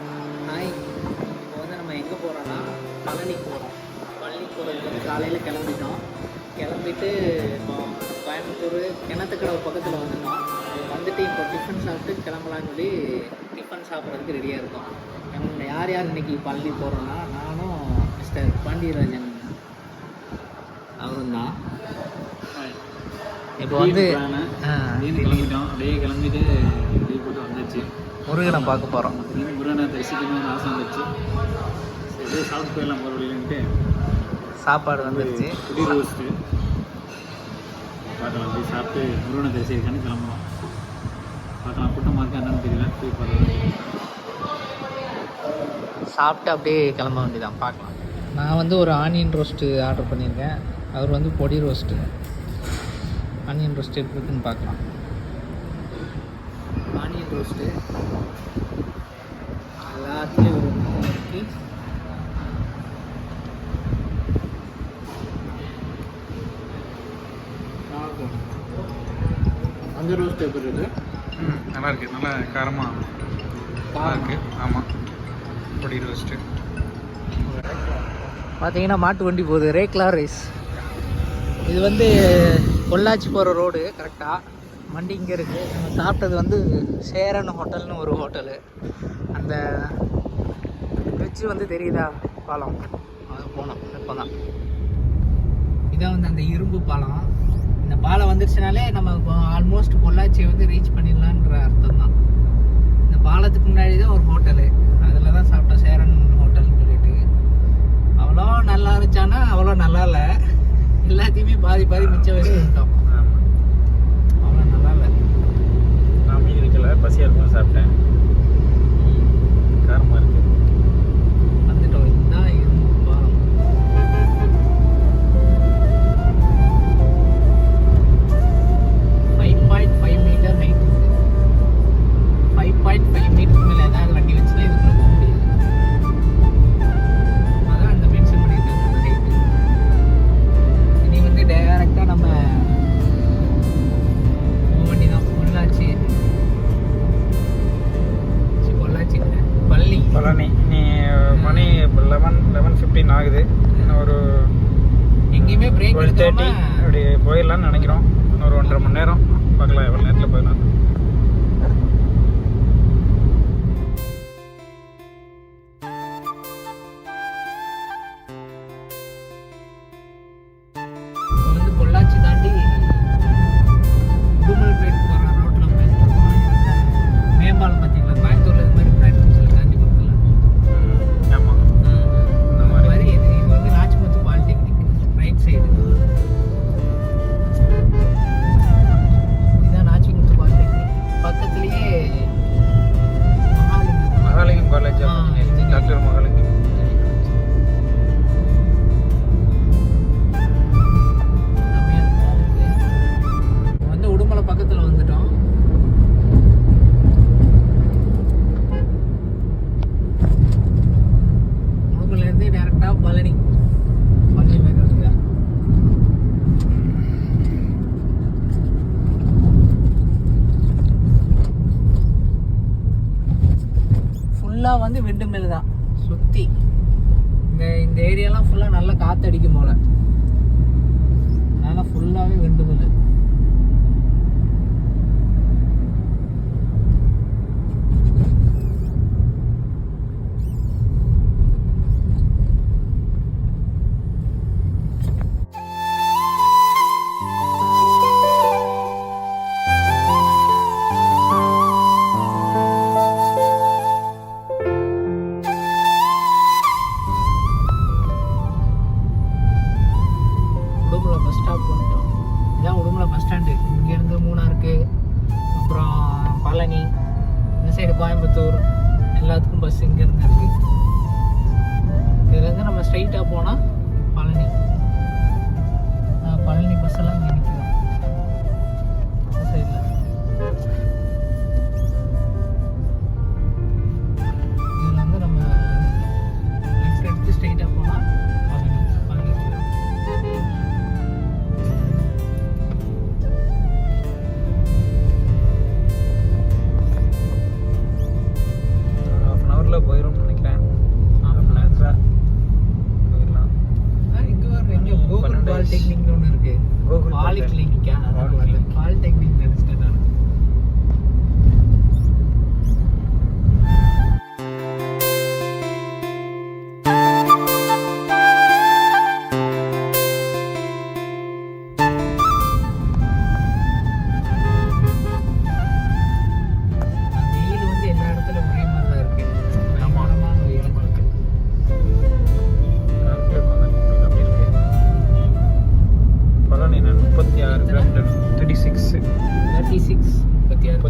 Hi இப்போ வந்து நம்ம எங்கே போகிறோன்னா பழனிக்கு போகிறோம் பழனிக்கு போகிறதுக்கு காலையில் கிளம்பிட்டோம். கிளம்பிட்டு இப்போ கோயம்புத்தூர் கிணத்துக்கடவு பக்கத்தில் வந்துட்டோம். வந்துட்டு இப்போ டிஃபன் சாப்பிட்டு கிளம்பலான்னு சொல்லி டிஃபன் சாப்பிட்றதுக்கு ரெடியாக இருக்கோம். நம்ம யார் யார் இன்னைக்கு பழனி போகிறோன்னா நானும் மிஸ்டர் பாண்டியராஜன் அவரும் தான். இப்போ வந்து அப்படியே கிளம்பிட்டு லீவ் போட்டு வந்தாச்சு முருகனை பார்க்க போகிறோம் முருகனை தரிசிக்கணும்னு ஆசை வந்துச்சு சரி சாப்பிட்டு போயிடலாம் போகிற வழியிலன்ட்டு சாப்பாடு வந்துருச்சு. புடி ரோஸ்ட்டு பார்க்கலாம் போய் சாப்பிட்டு முருகனை தரிசிக்கான்னு கிளம்புறோம். பார்க்கலாம் கூட்டமாக இருக்கா என்னன்னு தெரியல. போய் பார்க்கலாம். சாப்பிட்டு அப்படியே கிளம்ப வேண்டியதான் பார்க்கலாம். நான் வந்து ஒரு ஆனியன் ரோஸ்ட்டு ஆர்டர் பண்ணியிருக்கேன். அவர் வந்து பொடி ரோஸ்ட்டு ஆனியன் ரோஸ்ட் எப்படி இருக்குன்னு பார்க்கலாம். ஆனியன் ரோஸ்ட்டு எல்லாத்துலேயும் ஒரு முட்டை நறுக்கி அந்த ரோஸ்ட் எப்படி இருக்குது ம் நல்லா இருக்கு. நல்லா காரமாக நல்லா இருக்கு. ஆமாம் பொடி ரோஸ்ட்டு பார்த்தீங்கன்னா மாட்டு வண்டி போகுது. ரேக்லா ரைஸ் இது வந்து பொள்ளாச்சி போகிற ரோடு கரெக்டாக வண்டி இங்கே இருக்குது நம்ம சாப்பிட்டது வந்து சேரன் ஹோட்டல்னு ஒரு ஹோட்டலு. அந்த பிரிட்ஜு வந்து தெரியுதா? பாலம். அது போனோம். இப்போ தான் இதான் வந்து அந்த இரும்பு பாலம். இந்த பாலம் வந்துருச்சுனாலே நம்ம ஆல்மோஸ்ட் பொள்ளாச்சியை வந்து ரீச் பண்ணிடலான்ற அர்த்தம் தான் இந்த பாலத்துக்கு முன்னாடி தான் ஒரு ஹோட்டலு. அதில் தான் சாப்பிட்டோம். சேரன் ஹோட்டல்னு சொல்லிட்டு. அவ்வளோ நல்லா இருந்துச்சானா அவ்வளோ நல்லா இல்லை. எல்லாத்தையுமே பாதி பாதி மிச்சம் வச்சுட்டோம் தேர்ட்டி அப்படி போயிடலாம்னு நினைக்கிறோம். இன்னொரு ஒன்றரை மணி நேரம். பார்க்கலாம் எவ்வளோ நேரத்தில் போயிடலாம். ஏரியாலாம் ஃபுல்லாக நல்லா காற்றடிக்கும் போல. அதனால் ஃபுல்லாகவே விண்டு மில்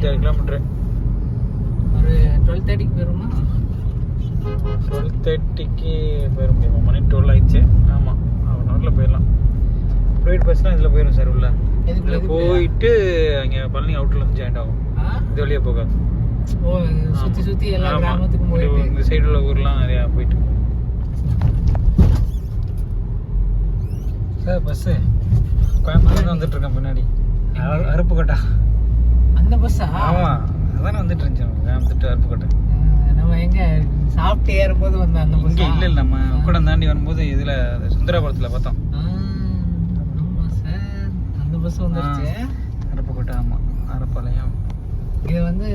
முப்பத்தேழு கிலோமீட்டர் ஒரு டுவெல் தேர்ட்டிக்கு போயிருமா? டுவெல் தேர்ட்டிக்கு போயிட முடியுமா மணி டுவெல் ஆயிடுச்சு. ஆமாம் ஹாஃப் போயிடலாம் ப்ரைவேட் பஸ்லாம் இதில் போயிடும் சார் உள்ள. இதில் போயிட்டு அங்கே பழனி அவுட்லேருந்து ஜாயின் ஆகும். இது வழியாக போகாது. ஓ சுற்றி சுற்றி எல்லா கிராமத்துக்கும் போயிட்டு. இந்த சைடு உள்ள ஊர்லாம் நிறையா போயிட்டு. சார் பஸ்ஸு கோயம்புத்தூர் வந்துட்டு இருக்கேன் பின்னாடி அறுப்பு கட்டா அந்த பஸ்ஸா ஆமாம் அதானே வந்துட்டு இருந்துச்சு கோயம்புத்தூர் அருப்புக்கோட்டை நம்ம எங்க சாப்பிட்டு ஏறும்போது வந்த அந்த பஸ்ஸா இல்லை இல்லை நம்ம உக்கடம் தாண்டி வரும்போது இதில் சுந்தராபுரத்தில் பார்த்தோம். ஆமா அந்த பஸ் வந்துருச்சு. அருப்புக்கோட்டை ஆமாம் அரப்பாளையம் இது வந்து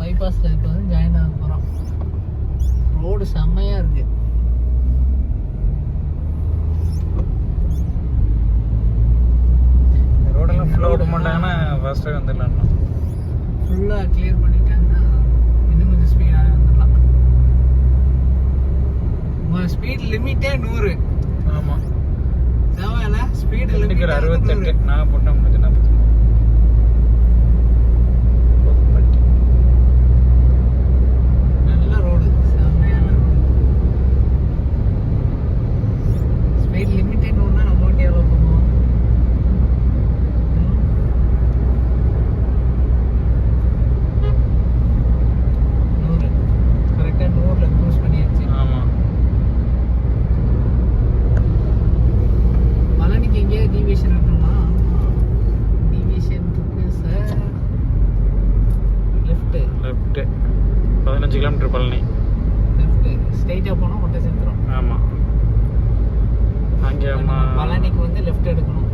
பைபாஸ்ல இப்போ வந்து ஜாயின் ஆக போறோம். ரோடு செம்மையா இருக்கு. ரோடெல்லாம் ஃபுல்லாக விட மாட்டாங்கன்னா ஃபாஸ்ட்டாக வந்துடலாம் ஃபுல்லா கிளியர் பண்ணிட்டாங்கன்னா இன்னும் கொஞ்சம் ஸ்பீடாக வந்துடலாம். உங்க ஸ்பீட் லிமிட்டே நூறு. ஆமாம் தேவையில்ல ஸ்பீடு லிமிட் அறுபத்தெட்டு நான் போட்டேன் முடிஞ்சு நாற்பத்தி போக்குவரத்து. நல்ல ரோடு செம்மையான ரோடு ஸ்பீட் லிமிட்டே நூறுனா நம்ம வண்டி எவ்வளோ போவோம் ம். நூறு கரெக்டாக நூறில் க்ரூஸ் பண்ணியாச்சு ஆமாம் பழனிக்கு எங்கேயாவது டிவிஷன் இருக்குமா டிவிஷன் இருக்கு சார் லெஃப்ட்டு லெஃப்ட்டு பதினஞ்சு கிலோமீட்டர் பழனி லெஃப்ட்டு ஸ்ட்ரைட்டாக போனால் ஒட்டச்சத்திரம் ஆமாம் அங்கே அம்மா பழனிக்கு வந்து லெஃப்ட் எடுக்கணும்.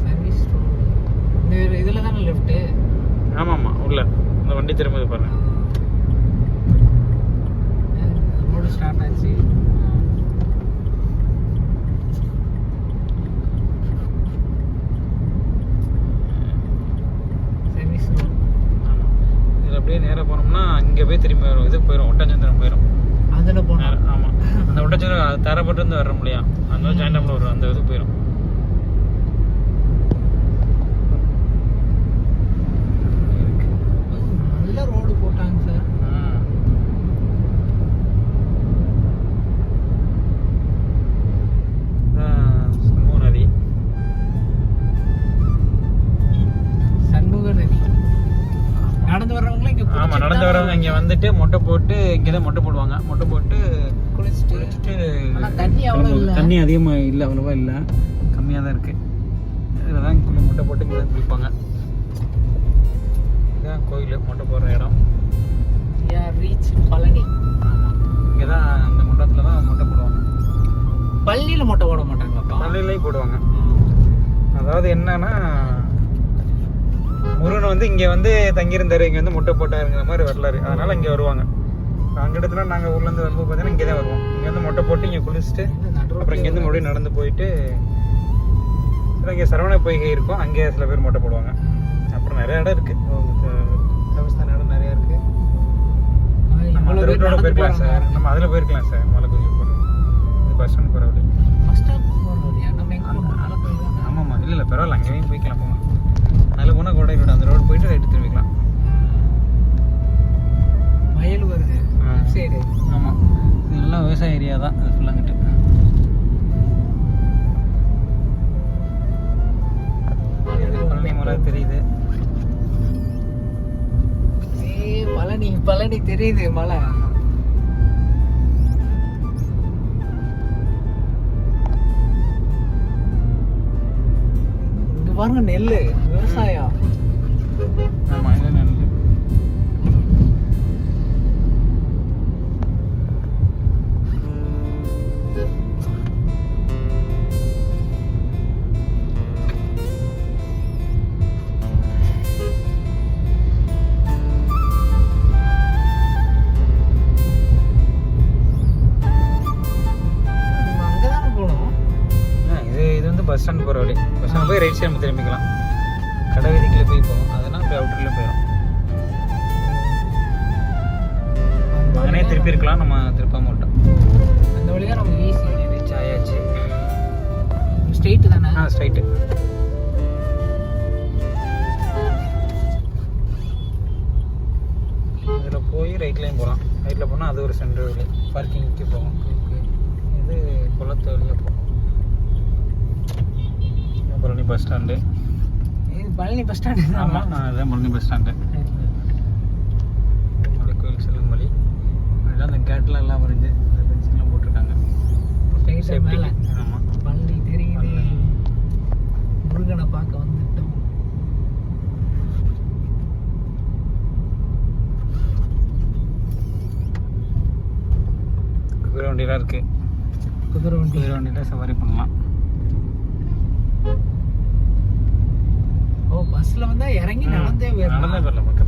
சர்வீஸ் ரோடு இந்த இதில் தானே லெஃப்ட்டு ஆமாம்மா உள்ள. இந்த வண்டி திரும்புது பாருங்க ரோடு ஸ்டார்ட் ஆச்சு சர்வீஸ் ரோடு ஆமாம் இதில் அப்படியே நேராக போனோம்னா அங்கே போய் திரும்பி வரும் இது போயிடும் ஒட்டஞ்சந்திரம் போயிடும் அதில் போனோம் நேரா- ஆமாம் அந்த ஒட்டச்சந்திரம் வந்து வர வர முடியும். அதனால ஜாயின்டாமில் வரும் அந்த இது போயிடும் போட்டு இங்கே தான் மொட்டை போடுவாங்க. மொட்டை போட்டு குளிச்சுட்டு. குளிச்சுட்டு தண்ணி அவ்வளோ இல்லை. தண்ணி அதிகமா இல்லை அவ்வளோவா இல்லை. கம்மியாக தான் இருக்கு. இதில் தான் குளி மொட்டை போட்டு இங்கே தான் குளிப்பாங்க. இதுதான் கோயில் மொட்டை போடுற இடம். ரீச் பழனி. இங்கே தான் அந்த மண்டபத்தில் தான் மொட்டை போடுவாங்க. பள்ளியில் மொட்டை போட மாட்டாங்கப்பா பள்ளியிலையும் போடுவாங்க. அதாவது என்னன்னா முருகன் வந்து இங்கே வந்து தங்கியிருந்தாரு இங்கே வந்து முட்டை போட்டாருங்கிற மாதிரி வரலாறு. அதனால இங்கே வருவாங்க. அங்கிடத்துல நாங்கள் ஊர்லேருந்து வரும்போது பார்த்தீங்கன்னா இங்கே தான் வருவோம். இங்கே வந்து முட்டை போட்டு இங்கே குளிச்சுட்டு அப்புறம் இங்கேருந்து மறுபடியும் நடந்து போயிட்டு இங்கே சரவண பொய்கை இருக்கும் அங்கே சில பேர் மொட்டை போடுவாங்க. அப்புறம் நிறைய இடம் இருக்கு. தேவஸ்தான இடம் நிறைய இருக்கு. நம்ம அந்த ரோட்டோட போயிருக்கலாம் சார். நம்ம அதில் போயிருக்கலாம் சார். மலை கோயில் போகிறோம் இது பஸ் ஸ்டாண்ட் போகிற வழி ஆமாம்மா. இல்லை இல்லை பரவாயில்ல. அங்கேயும் போய்க்கலாம் போங்க. அதில் போனால் கோடை ரோடு அந்த ரோடு போயிட்டு ரைட்டு திரும்பிக்கலாம். வயல் வருது. சைடு ஆமாம் இதெல்லாம் விவசாய ஏரியா தான். அது ஃபுல்லாங்கிட்டு பழனி மலை தெரியுது. பழனி பழனி தெரியுது மலை. இங்க பாருங்க நெல்லு. கடை வீதிக்குள்ளே போய் போகும் அதெல்லாம் போய் அவுட்டரில் போயிடும் அங்கனே திருப்பி இருக்கலாம். நம்ம திருப்ப மாட்டோம் அந்த வழியா நமக்கு ஈஸி ரீச் ஆயாச்சு. ஸ்ட்ரெயிட் தானே? ஆ ஸ்ட்ரைட்டு இதில் போய் ரைட்லேயும் போகலாம் ரைட்டில் போனால் அது ஒரு சென்ட்ரு வழி பார்க்கிங்க்கு போகும் இது குளத்து வழியாக போகும் Palani bus stand Palani bus stand ஆமாம் நான் இதுதான் பழனி பஸ் ஸ்டாண்டு கோயில் செல்லும் வழி அதெல்லாம் அந்த கேட்டில் எல்லாம் வரைஞ்சு அந்த பென்சில்லாம் போட்டிருக்காங்க. ஆமாம் பழனி தெரியுது. முருகனை பார்க்க வந்துட்டோம். குதிரை வண்டியெலாம் இருக்குது குதிரை வண்டி. குதிரை வண்டியில் சவாரி பண்ணலாம். ഇറങ്ങി നടന്നേ വരണം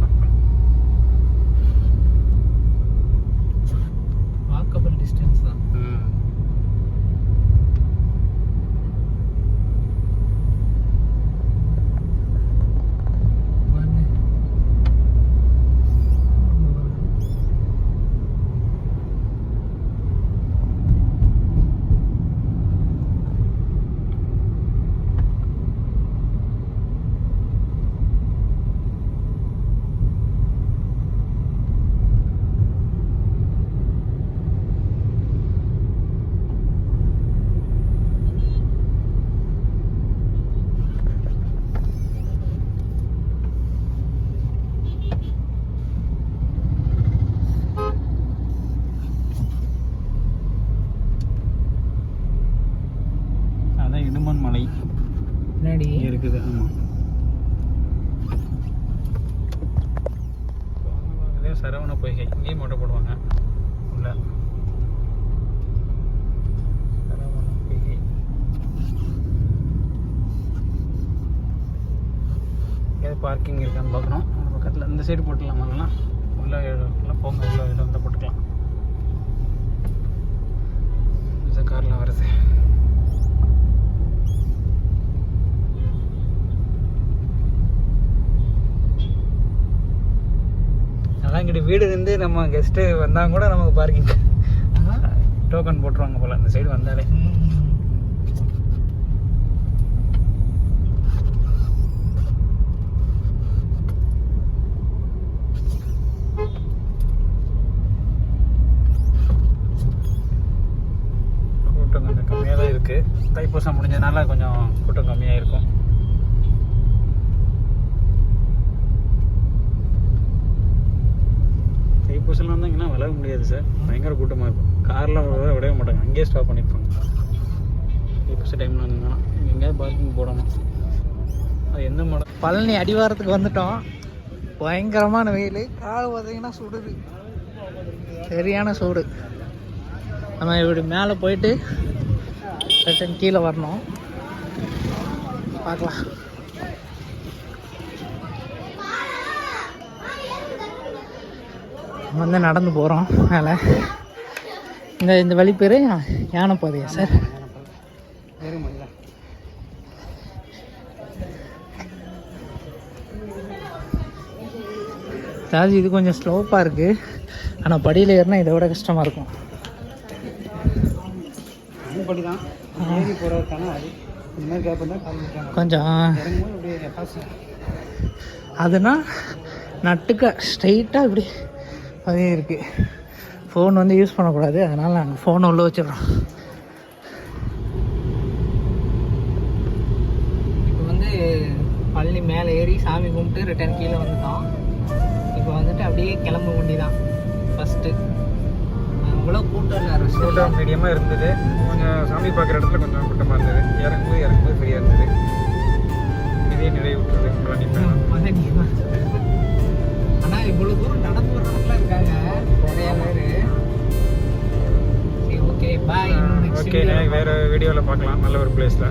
இருக்குது. ஆமாம் இதே சரவண பொய்கை இங்கேயும் மொட்டை போடுவாங்க. உள்ள. சரவண பொய்கை எங்கேயாவது பார்க்கிங் இருக்கான்னு பார்க்குறோம் பக்கத்தில் இந்த சைடு போட்டுடலாம் உள்ள இடம்லாம் போங்க உள்ள இடம் வந்து போட்டுக்கலாம் இந்த கார்லாம் வருது அதான் வந்து நம்ம கெஸ்ட்டு வந்தால் கூட நமக்கு பார்க்கிங் டோக்கன் போட்டுருவாங்க போல் இந்த சைடு வந்தாலே. கூட்டம் கொஞ்சம் கம்மியாக தான் இருக்குது தைப்பூசம் முடிஞ்சதுனால கொஞ்சம் கூட்டம் கம்மியாக இருக்கும் தைப்பூசம்லாம் வந்தாங்கன்னா விளக்க முடியாது சார். பயங்கர கூட்டமாக இருக்கும். கார்லாம் விடவே மாட்டாங்க. அங்கேயே ஸ்டாப் பண்ணியிருப்பாங்க பஸ் டைமில் வந்தீங்கன்னா எங்கேயாவது பார்க்கிங் போடணும். அது எந்த மாடல் பழனி அடிவாரத்துக்கு வந்துட்டோம். பயங்கரமான வெயில். கால் பார்த்தீங்கன்னா சுடுது. சரியான சூடு. நம்ம இப்படி மேலே போயிட்டு ரிட்டன் கீழே வரணும். பார்க்கலாம். வந்து நடந்து போகிறோம் மேலே இந்த இந்த வழி பேர் யானை பாதையா சார்? அதாவது இது கொஞ்சம் ஸ்லோப்பாக இருக்குது ஆனால் படியில் ஏறினா இதை விட கஷ்டமாக இருக்கும். கொஞ்சம் அதுனா நட்டுக்க ஸ்ட்ரைட்டாக இப்படி அதே இருக்குது ஃபோன் வந்து யூஸ் பண்ணக்கூடாது. அதனால் நாங்கள் ஃபோனை உள்ளே வச்சிடுறோம். இப்போ வந்து பழனி மேலே ஏறி சாமி கும்பிட்டு ரிட்டர்ன் கீழே வந்துட்டோம். இப்போ வந்துட்டு அப்படியே கிளம்ப வேண்டி தான் ஃபஸ்ட்டு அவ்வளோ கூட்டம் இல்லை கூட்டம் மீடியமாக இருந்தது. கொஞ்சம் சாமி பார்க்குற இடத்துல கொஞ்சம் கூட்டமாக இருந்தது. இறங்கும்போது இறங்கும்போது ஃப்ரீயாக இருந்தது. இதே நிறைவு விட்டுறது பழனி பயணம் இவ்வளோ தூரம் நடந்து வர்றவங்களாம் இருக்காங்க. நிறைய பேர். சரி ஓகே பாய் ஓகே வேறு வீடியோவில் பார்க்கலாம். நல்ல ஒரு பிளேஸில்